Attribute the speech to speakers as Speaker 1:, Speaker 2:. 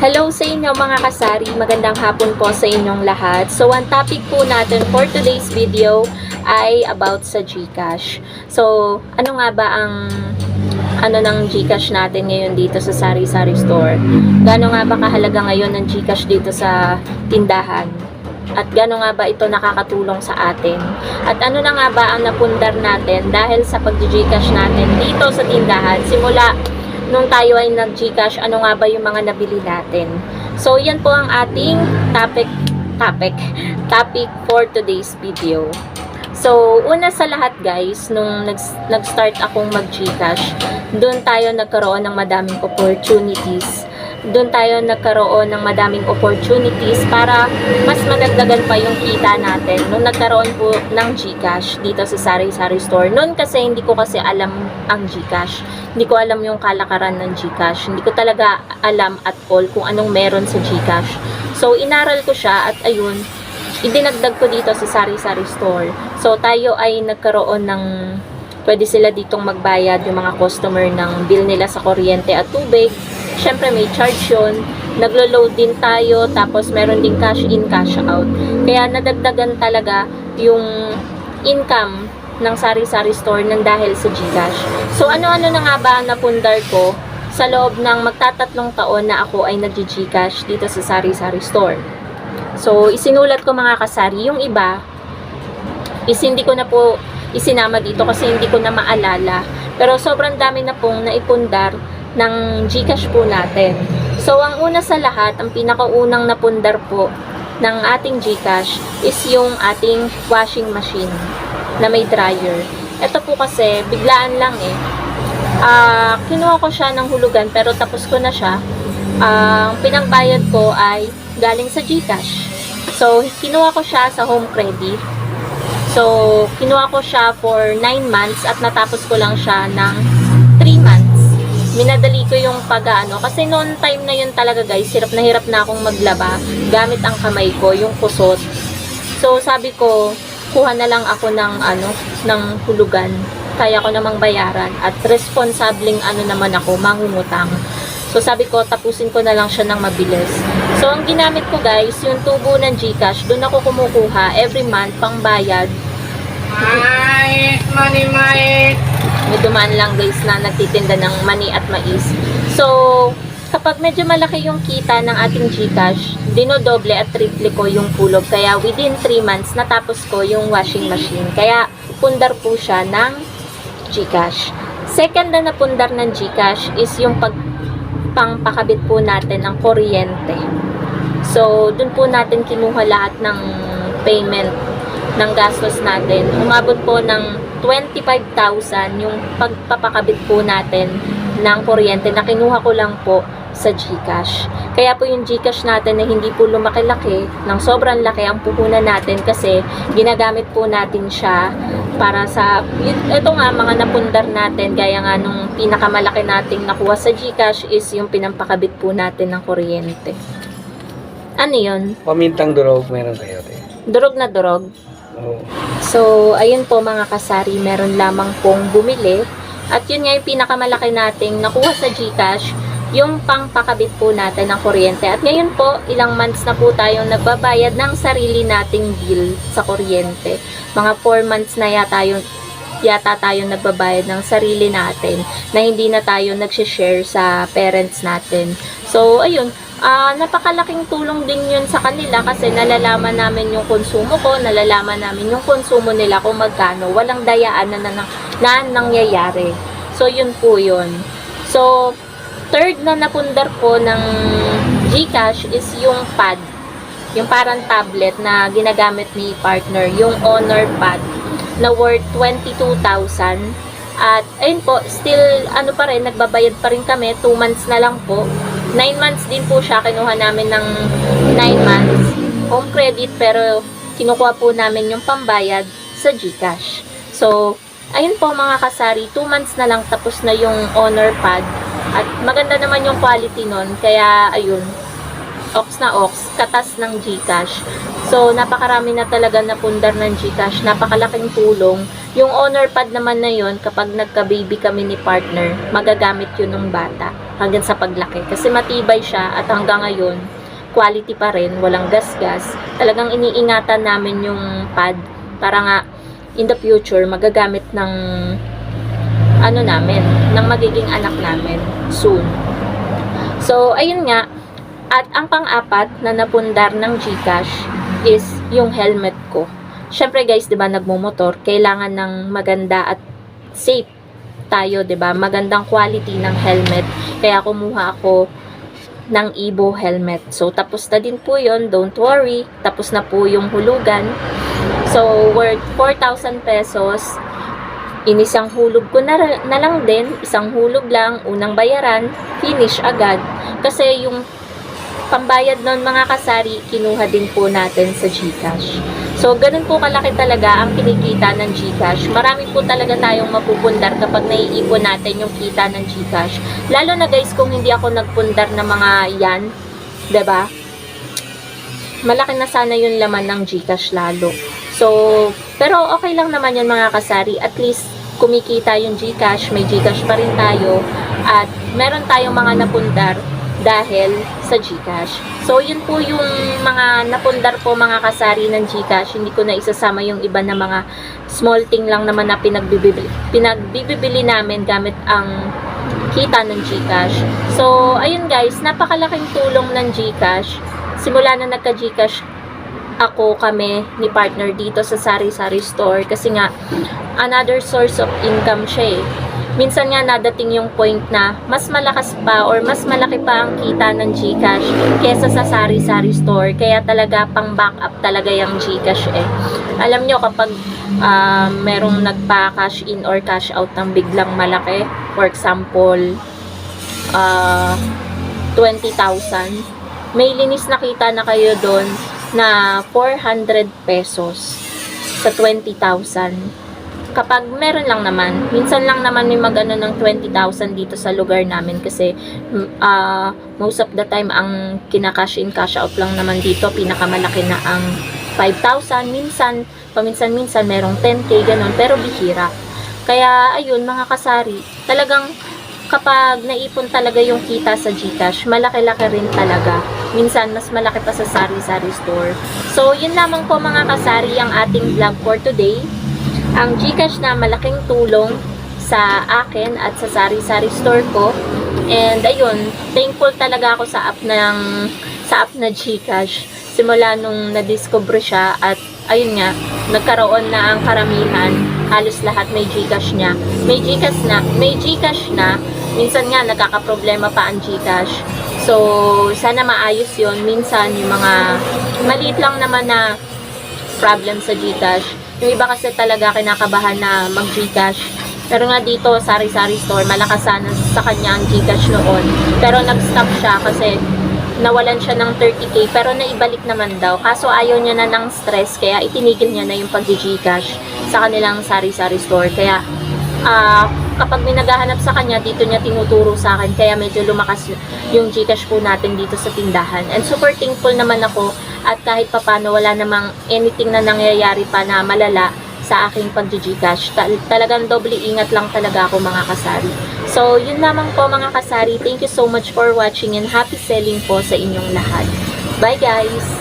Speaker 1: Hello sa inyo mga kasari, magandang hapon po sa inyong lahat. So, ang topic po natin for today's video ay about sa GCash. So, ano nga ba ang ano ng GCash natin ngayon dito sa Sari Sari Store? Gano nga ba kahalaga ngayon ng GCash dito sa tindahan? At gano nga ba ito nakakatulong sa atin? At ano na nga ba ang napundar natin dahil sa pag-GCash natin dito sa tindahan simula nung tayo ay nag-Gcash, ano nga ba yung mga nabili natin. So, yan po ang ating topic, topic, topic for today's video. So, una sa lahat guys, nung nag- nag-start akong mag-Gcash, doon tayo nagkaroon ng madaming opportunities. Doon tayo nagkaroon ng madaming opportunities para mas madagdagan pa yung kita natin nung nagkaroon po ng GCash dito sa Sari Sari Store. Noon kasi hindi ko kasi alam ang GCash. Hindi ko alam yung kalakaran ng GCash. Hindi ko talaga alam at all kung anong meron sa GCash. So, inaral ko siya at ayun, idinagdag ko dito sa Sari Sari Store. So, tayo ay nagkaroon ng pwede sila ditong magbayad yung mga customer ng bill nila sa kuryente at tubig. Siyempre, may charge yun. Naglo-load din tayo, tapos meron din cash in, cash out. Kaya nadagdagan talaga yung income ng sari-sari store ng dahil sa Gcash. So, ano-ano na nga ba napundar ko sa loob ng magtatatlong taon na ako ay nag-Gcash dito sa sari-sari store. So, isinulat ko mga kasari. Yung iba, is hindi ko na po isinama dito kasi hindi ko na maalala. Pero sobrang dami na pong naipundar ng Gcash po natin. So, ang una sa lahat, ang pinakaunang napundar po ng ating Gcash is yung ating washing machine na may dryer. Ito po kasi, biglaan lang eh. Ah, kinuha ko siya ng hulugan pero tapos ko na siya. Ang pinangbayad ko ay galing sa Gcash. So, kinuha ko siya sa home credit. So, kinuha ko siya for 9 months at natapos ko lang siya ng 3 months. Minadali ko yung pag-ano. Kasi noon time na yun talaga guys, hirap na hirap na akong maglaba gamit ang kamay ko, yung kusot. So, sabi ko, kuha na lang ako ng ano, ng hulugan. Kaya ko namang bayaran at responsabling ano naman ako, mangungutang. So sabi ko, tapusin ko na lang siya ng mabilis. So ang ginamit ko guys, yung tubo ng Gcash, doon ako kumukuha every month pang bayad.
Speaker 2: Mais, money, mais.
Speaker 1: May dumaan lang guys na nagtitinda ng mani at mais. So, kapag medyo malaki yung kita ng ating Gcash, dinodoble at triple ko yung kulog. Kaya within 3 months, natapos ko yung washing machine. Kaya pundar po siya ng Gcash. Second na napundar ng Gcash is yung pag pangpakabit po natin ng kuryente. So, dun po natin kinuha lahat ng payment ng gastos natin. Umabot po ng 25,000 yung pagpapakabit po natin ng kuryente na kinuha ko lang po sa GCash. Kaya po yung GCash natin na hindi po lumaki-laki, ng sobrang laki ang puhunan natin kasi ginagamit po natin siya para sa, ito nga mga napundar natin, gaya nga nung pinakamalaki nating nakuha sa GCash is yung pinampakabit po natin ng kuryente. Ano yun?
Speaker 2: Pamintang durog meron kayo, te.
Speaker 1: Durog na durog. So, ayun po mga kasari, meron lamang pong bumili. At yun nga yung pinakamalaki nating nakuha sa GCash, yung pangpakabit po natin ng kuryente. At ngayon po, ilang months na po tayong nagbabayad ng sarili nating bill sa kuryente. Mga 4 months na yata yung yata tayo nagbabayad ng sarili natin na hindi na tayo nagsishare sa parents natin. So, ayun, ah napakalaking tulong din yun sa kanila kasi nalalaman namin yung konsumo ko, nalalaman namin yung konsumo nila kung magkano. Walang dayaan na, na, na nangyayari. So, yun po yun. So, third na napundar ko ng Gcash is yung pad. Yung parang tablet na ginagamit ni partner, yung Honor Pad na worth 22,000. At ayun po, still ano pa rin, nagbabayad pa rin kami, 2 months na lang po. 9 months din po siya, kinuha namin ng 9 months. Home credit pero kinukuha po namin yung pambayad sa Gcash. So, ayun po mga kasari, 2 months na lang tapos na yung Honor Pad. At maganda naman yung quality nun, kaya ayun, ox na ox, katas ng Gcash. So, napakarami na talaga na pundar ng Gcash, napakalaking tulong. Yung honor pad naman na yon kapag nagka-baby kami ni partner, magagamit yun ng bata. Hanggang sa paglaki. Kasi matibay siya at hanggang ngayon, quality pa rin, walang gas-gas. Talagang iniingatan namin yung pad para nga in the future magagamit ng ano namin, ng magiging anak namin soon. So, ayun nga. At ang pang-apat na napundar ng GCash is yung helmet ko. Syempre guys, 'di ba, nagmo-motor, kailangan ng maganda at safe tayo, 'di ba? Magandang quality ng helmet. Kaya kumuha ako ng Ibo helmet. So, tapos na din po yon Don't worry. Tapos na po yung hulugan. So, worth 4,000 pesos. Inisang hulog ko na, na lang din. Isang hulog lang. Unang bayaran. Finish agad. Kasi yung pambayad nun mga kasari, kinuha din po natin sa GCash. So, ganun po kalaki talaga ang kinikita ng GCash. Marami po talaga tayong mapupundar kapag naiipon natin yung kita ng GCash. Lalo na guys, kung hindi ako nagpundar ng mga yan, ba? Malaki na sana yung laman ng GCash lalo. So, pero okay lang naman yun mga kasari. At least, kumikita yung GCash, may GCash pa rin tayo. At meron tayong mga napundar dahil sa GCash. So, yun po yung mga napundar po mga kasari ng GCash. Hindi ko na isasama yung iba na mga small thing lang naman na pinagbibili, pinagbibili namin gamit ang kita ng GCash. So, ayun guys, napakalaking tulong ng GCash. Simula na nagka-GCash ako kami ni partner dito sa Sari Sari Store kasi nga another source of income siya eh. Minsan nga nadating yung point na mas malakas pa or mas malaki pa ang kita ng GCash kesa sa Sari Sari Store. Kaya talaga pang backup talaga yung GCash eh. Alam nyo kapag ah, merong nagpa-cash in or cash out ng biglang malaki, for example, ah 20,000, may linis na kita na kayo doon na 400 pesos sa 20,000. Kapag meron lang naman, minsan lang naman may magano ng 20,000 dito sa lugar namin kasi ah, most of the time ang kina-cash in cash out lang naman dito, pinakamalaki na ang 5,000 minsan, paminsan-minsan merong 10k ganun, pero bihira. Kaya ayun mga kasari, talagang kapag naipon talaga yung kita sa GCash, malaki-laki rin talaga. Minsan, mas malaki pa sa Sari-Sari Store. So, yun lamang po mga kasari ang ating vlog for today. Ang GCash na malaking tulong sa akin at sa Sari-Sari Store ko. And ayun, thankful talaga ako sa app ng sa app na GCash. Simula nung na-discover siya at ayun nga, nagkaroon na ang karamihan, halos lahat may GCash niya. May GCash na, may GCash na, minsan nga nagkakaproblema pa ang GCash. So, sana maayos yon Minsan, yung mga maliit lang naman na problem sa GCash. Yung iba kasi talaga kinakabahan na mag-GCash. Pero nga dito, sari-sari store, malakas sana sa kanya ang GCash noon. Pero nag-stop siya kasi nawalan siya ng 30k pero naibalik naman daw. Kaso ayaw niya na ng stress kaya itinigil niya na yung pag-GCash sa kanilang sari-sari store. Kaya ah, kapag may naghahanap sa kanya, dito niya tinuturo sa akin. Kaya medyo lumakas yung Gcash po natin dito sa tindahan. And super thankful naman ako at kahit papano wala namang anything na nangyayari pa na malala sa aking pag-Gcash. Tal- talagang doble ingat lang talaga ako mga kasari. So, yun lamang po mga kasari. Thank you so much for watching and happy selling po sa inyong lahat. Bye guys!